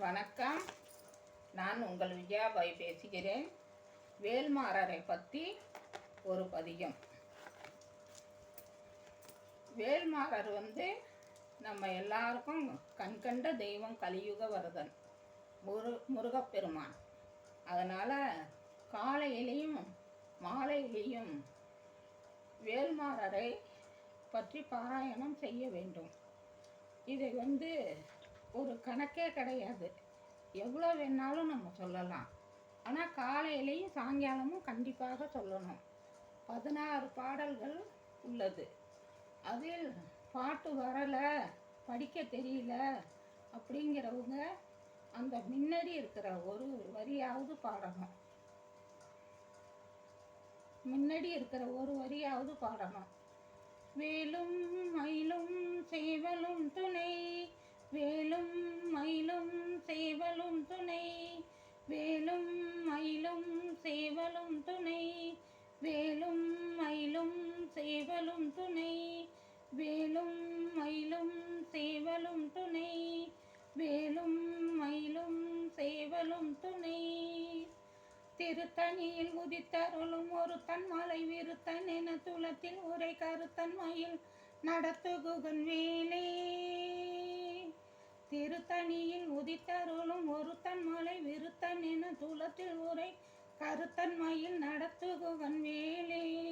வணக்கம். நான் உங்கள் விஜயாபாய் பேசுகிறேன். வேல்மாறரை பற்றி ஒரு பதிகம். வேல்மாறர் வந்து நம்ம எல்லாருக்கும் கண்கண்ட தெய்வம் கலியுக வரதன் முரு முருகப்பெருமான். அதனால் காலையிலையும் மாலையிலையும் வேல்மாறரை பற்றி பாராயணம் செய்ய வேண்டும். இதை வந்து ஒரு கணக்கே கிடையாது. எவ்வளோ வேணாலும் நம்ம சொல்லலாம். ஆனால் காலையிலையும் சாயங்காலமும் கண்டிப்பாக சொல்லணும். பதினாறு பாடல்கள் உள்ளது. அதில் பாட்டு வரலை படிக்க தெரியல அப்படிங்கிறவங்க அந்த முன்னாடி இருக்கிற ஒரு வரியாவது பாடணும். முன்னாடி இருக்கிற ஒரு வரியாவது பாடணும். வேலும் மயிலும் சேவலும் துணை வேலும் மயிலும் சேவலும் துணை. திருத்தணியில் உதித்தருளும் ஒரு தன்மலை விருத்தன் என துளத்தில் உரை கருத்தன் மயில் நடத்துகுகன் வேலே. திருத்தணியில் உதித்தருளும் ஒரு தன்மலை விருத்தன் என துளத்தில் உரை கருத்தன் மயில் நடத்துகுகன் வேலே.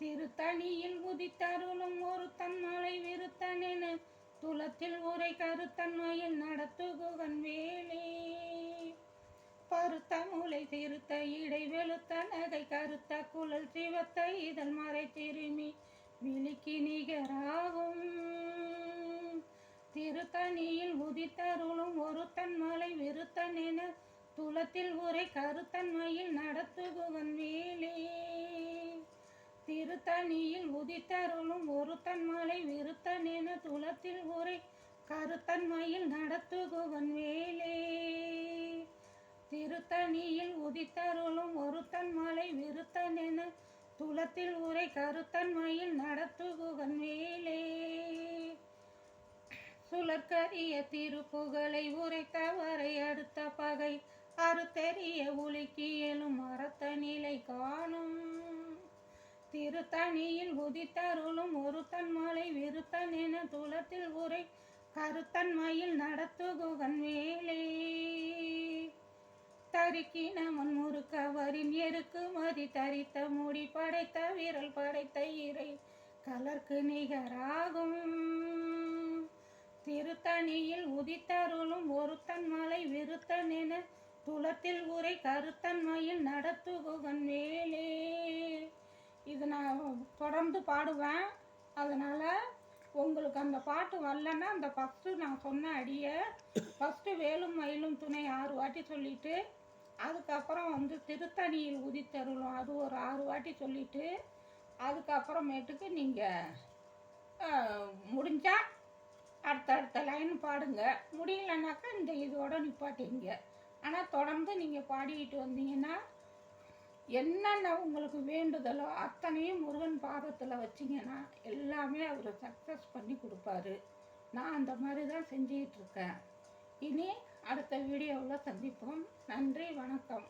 திருத்தணியில் உதித்தருளும் ஒருத்தன் மலை விருத்தன் என துளத்தில் உரை கருத்தன்மையில் நடத்துகுகன் வேலே. பருத்த மூளை திருத்த இடை வெளுத்த நகை கருத்த குழல் சிவத்த இதழ் மறை திருமி விழிக்கு நிகராகும். திருத்தணியில் உதித்தருளும் ஒருத்தன் மலை விருத்தன் என துளத்தில் உரை கருத்தன்மையில் நடத்து திருத்தணியில் உதித்தருளும் ஒருத்தன் மலை விருத்தன் என துளத்தில் உரை கருத்தன்மையில் நடத்துகுவன் வேலே. திருத்தணியில் உதித்தருளும் ஒருத்தன் மலை விருத்தன் என துளத்தில் உரை கருத்தன்மையில் நடத்துகுவன் வேலே. சுழற்கரிய திருப்புகளை உரைத்தவரை அடுத்த பகை அறுத்தெறிய உலுக்கி எழும் மரத்த நிலை காணும். திருத்தணியில் உதித்தருளும் ஒருத்தன் மலை விருத்தன் என துளத்தில் உரை கருத்தன்மையில் நடத்துகுகன் வேலே. தருக்கினவன் முறுக்கவரின் எருக்கு மதி தரித்த முடி படைத்த விரல் படைத்த இறை கலர்க்கு நிகராகும். திருத்தணியில் உதித்தருளும் ஒருத்தன் மலை விருத்தன் என துளத்தில் உரை கருத்தன்மையில் நடத்துகுகன் வேலே. இது நான் தொடர்ந்து பாடுவேன். அதனால் உங்களுக்கு அந்த பாட்டு வரலன்னா அந்த ஃபஸ்ட்டு நான் சொன்ன அடியை ஃபஸ்ட்டு வேலும் மயிலும் துணை ஆறு வாட்டி சொல்லிவிட்டு அதுக்கப்புறம் வந்து திருத்தணியில் உதித்தருளும். அது ஒரு ஆறு வாட்டி சொல்லிவிட்டு அதுக்கப்புறமேட்டுக்கு நீங்கள் முடிஞ்சால் அடுத்தடுத்த லைன் பாடுங்க. முடியலனாக்கா இந்த இதோட நிப்பாட்டிங்க ஆனால் தொடர்ந்து நீங்கள் பாடிக்கிட்டு வந்தீங்கன்னா என்னென்ன உங்களுக்கு வேண்டுதலோ அத்தனையும் முருகன் பாதத்தில் வச்சிங்கன்னா எல்லாமே அவர் சக்ஸஸ் பண்ணி கொடுப்பாரு. நான் அந்த மாதிரி தான் செஞ்சிகிட்ருக்கேன் இனி அடுத்த வீடியோவில் சந்திப்போம். நன்றி வணக்கம்.